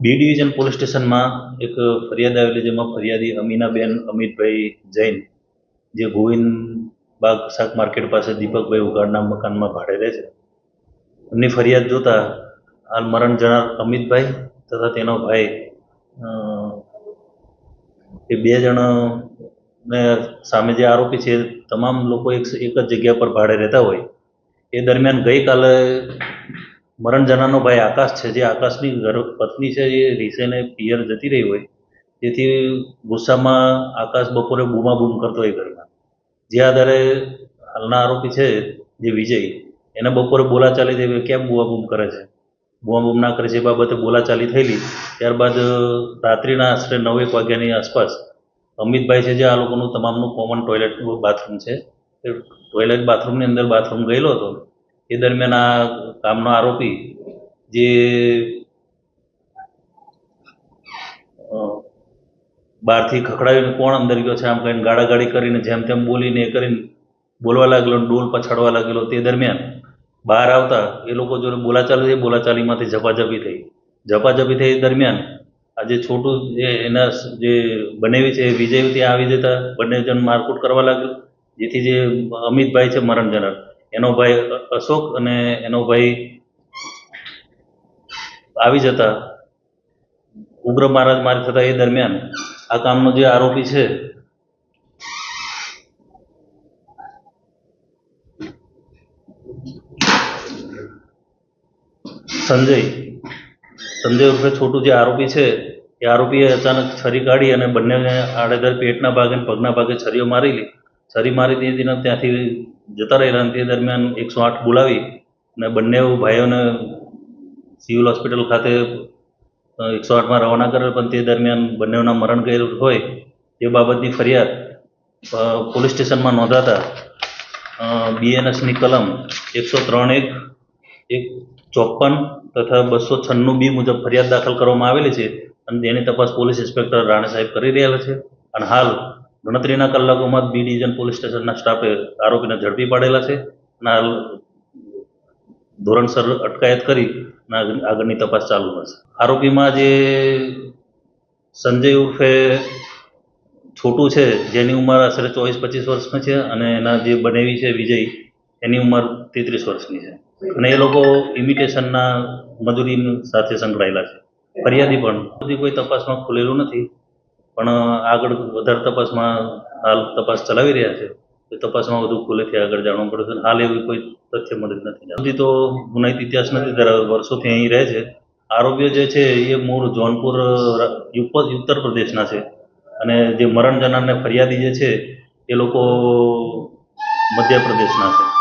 B division police સ્ટેશનમાં એક ફરિયાદ આવેલી જેમાં ફરિયાદી અમીનાબેન, અમિતભાઈ જૈન, જે ગોવિંદ બાગ શાક માર્કેટ પાસે દીપકભાઈ ઉઘાડના મકાનમાં ભાડે રહે છે. એમની ફરિયાદ જોતા હાલ મરણ જનાર અમિતભાઈ તથા તેનો ભાઈ એ બે જણ, ને સામે જે આરોપી છે, તમામ લોકો એક જ જગ્યા પર ભાડે રહેતા હોય. એ દરમિયાન ગઈકાલે મરણ જનારનો ભાઈ આકાશ છે, જે આકાશની ઘર પત્ની છે એ રીસેને પિયર જતી રહી હોય, તેથી ગુસ્સામાં આકાશ બપોરે બૂમાબૂમ કરતો હોય ઘરમાં. જે આધારે હાલના આરોપી છે, જે વિજય, એને બપોરે બોલાચાલી થઈ કેમ બૂમાબૂમ કરે છે? બૂમાબૂમ ના કરે છે એ બાબતે બોલાચાલી થયેલી. ત્યારબાદ રાત્રિના આશરે નવ, એક વાગ્યાની આસપાસ અમિતભાઈ છે, જે આ લોકોનું તમામનું કોમન ટોયલેટ બાથરૂમ છે. એ ટોયલેટ બાથરૂમની અંદર બાથરૂમ ગયેલો હતો. એ દરમિયાન આ કામનો આરોપી જે બહારથી ખખડાવીને કોણ અંદર ગયો છે, આમ કરીને ગાળાગાળી કરીને જેમ તેમ બોલીને એ કરીને બોલવા લાગેલો ડોલ પછાડવા લાગેલો તે દરમિયાન બહાર આવતા એ લોકો જોડે બોલાચાલી થઈ, બોલાચાલીમાંથી ઝપાઝપી થઈ. ઝપાઝપી થઈ દરમિયાન આ જે છોટું જે એના જે બનેવી છે એ વિજય ત્યાં આવી જતા બંને જણ મારકૂટ કરવા લાગ્યું, જેથી જે અમિતભાઈ છે મરણ જનાર. એનો ભાઈ અશોક અને એનો ભાઈ આવી જતા ઉગ્ર મહારાજ મારી થતા એ દરમિયાન આ કામનો જે આરોપી છે, સંજય સંજય ઉર્ફે છોટું જે આરોપી છે, એ આરોપીએ અચાનક છરી કાઢી અને બંનેને આડેધર પેટના ભાગે પગના ભાગે છરીઓ મારેલી. છરી મારી દીધી ને ત્યાંથી જતા રહેલા તે દરમિયાન એકસો આઠ બોલાવી અને બંને ભાઈઓને સિવિલ હોસ્પિટલ ખાતે એકસો આઠમાં રવાના કરેલ. પણ તે દરમિયાન બંનેના મરણ ગયેલું હોય એ બાબતની ફરિયાદ પોલીસ સ્ટેશનમાં નોંધાતા બીએનએસની કલમ એકસો ત્રણ એક એક ચોપન તથા બસો છન્નું બી મુજબ ફરિયાદ દાખલ કરવામાં આવેલી છે અને તેની તપાસ પોલીસ ઇન્સ્પેક્ટર રાણે સાહેબ કરી રહ્યા છે. અને હાલ ગણતરીના કલાકોમાં બી ડિવિઝન પોલીસ સ્ટેશનના સ્ટાફે આરોપીને ઝડપી પાડેલા છે અને ધોરણસર અટકાયત કરી આગળની તપાસ ચાલુ હશે આરોપીમાં જે સંજય ઉર્ફે છોટું છે, જેની ઉંમર આશરે ચોવીસ પચીસ વર્ષની છે અને એના જે બનેવી છે વિજય, એની ઉંમર તેત્રીસ વર્ષની છે. અને એ લોકો ઇમિટેશનના મજૂરી સાથે સંકળાયેલા છે. ફરિયાદી પણ. કોઈ તપાસમાં ખુલેલું નથી. પણ આગળ વધારે તપાસમાં હાલ તપાસ ચલાવી રહ્યા છે. એ તપાસમાં વધુ ખુલેથી આગળ જાણવું પડે છે હાલ એવી કોઈ તથ્ય મળી નથી. સુધી તો ગુનાહિત ઇતિહાસ નથી ધરાવતો વર્ષોથી અહીં રહે છે. આરોપીઓ જે છે એ મૂળ જોનપુર ઉત્તર પ્રદેશના છે. અને જે મરણ જનારને ફરિયાદી જે છે એ લોકો મધ્યપ્રદેશના છે.